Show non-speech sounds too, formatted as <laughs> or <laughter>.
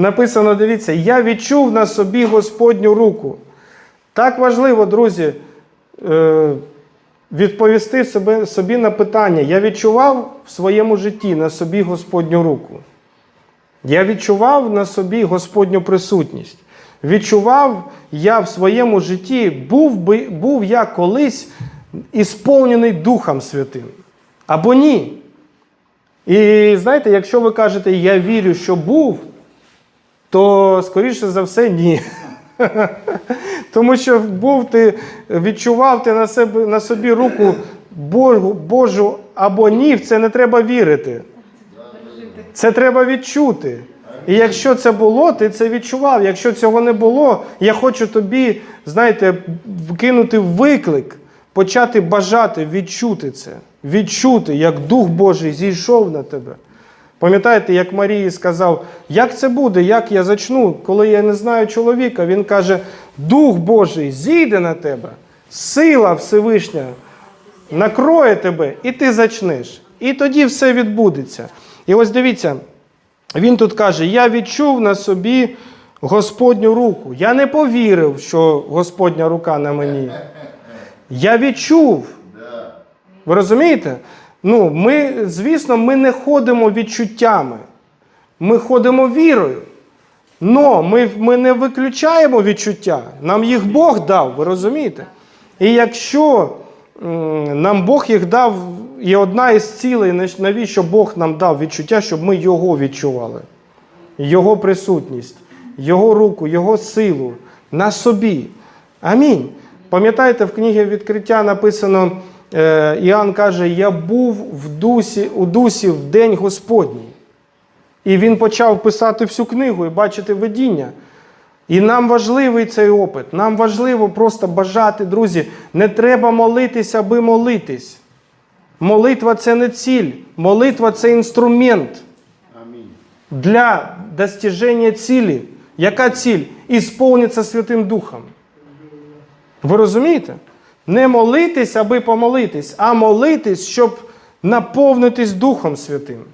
написано: дивіться, я відчув на собі Господню руку. Так важливо, друзі, е, відповісти собі, на питання. Я відчував в своєму житті на собі Господню руку. Я відчував на собі Господню присутність. Відчував я в своєму житті, був, би, був я колись ісповнений Духом Святим. Або ні. І знаєте, якщо ви кажете, я вірю, що був, то скоріше за все ні. <laughs> Тому що був ти, відчував ти на, себе, на собі руку Божу, Божу або ні, в це не треба вірити. Це треба відчути. І якщо це було, ти це відчував. Якщо цього не було, я хочу тобі, знаєте, вкинути виклик, почати бажати відчути це. Відчути, як Дух Божий зійшов на тебе. Пам'ятаєте, як Марії сказав, як це буде, як я зачну, коли я не знаю чоловіка, він каже: Дух Божий зійде на тебе, сила Всевишня накроє тебе, і ти зачнеш. І тоді все відбудеться. І ось дивіться, він тут каже: Я відчув на собі Господню руку. Я не повірив, що Господня рука на мені. Я відчув. Ви розумієте? Ну, ми, звісно, ми не ходимо відчуттями. Ми ходимо вірою. Но ми, ми не виключаємо відчуття. Нам їх Бог дав, ви розумієте? І якщо нам Бог їх дав, і одна із цілей, навіщо Бог нам дав відчуття, щоб ми його відчували. Його присутність, Його руку, Його силу на собі. Амінь. Пам'ятаєте, в книгі відкриття написано, Іоанн каже, я був в дусі, у дусі в день Господній. І він почав писати всю книгу і бачити видіння. І нам важливий цей опит. Нам важливо просто бажати, друзі. Не треба молитися, аби молитись. Молитва це не ціль. Молитва це інструмент для достиження цілі. Яка ціль? Ісповниться Святим Духом. Ви розумієте? Не молитись, аби помолитись, а молитись, щоб наповнитись Духом Святим.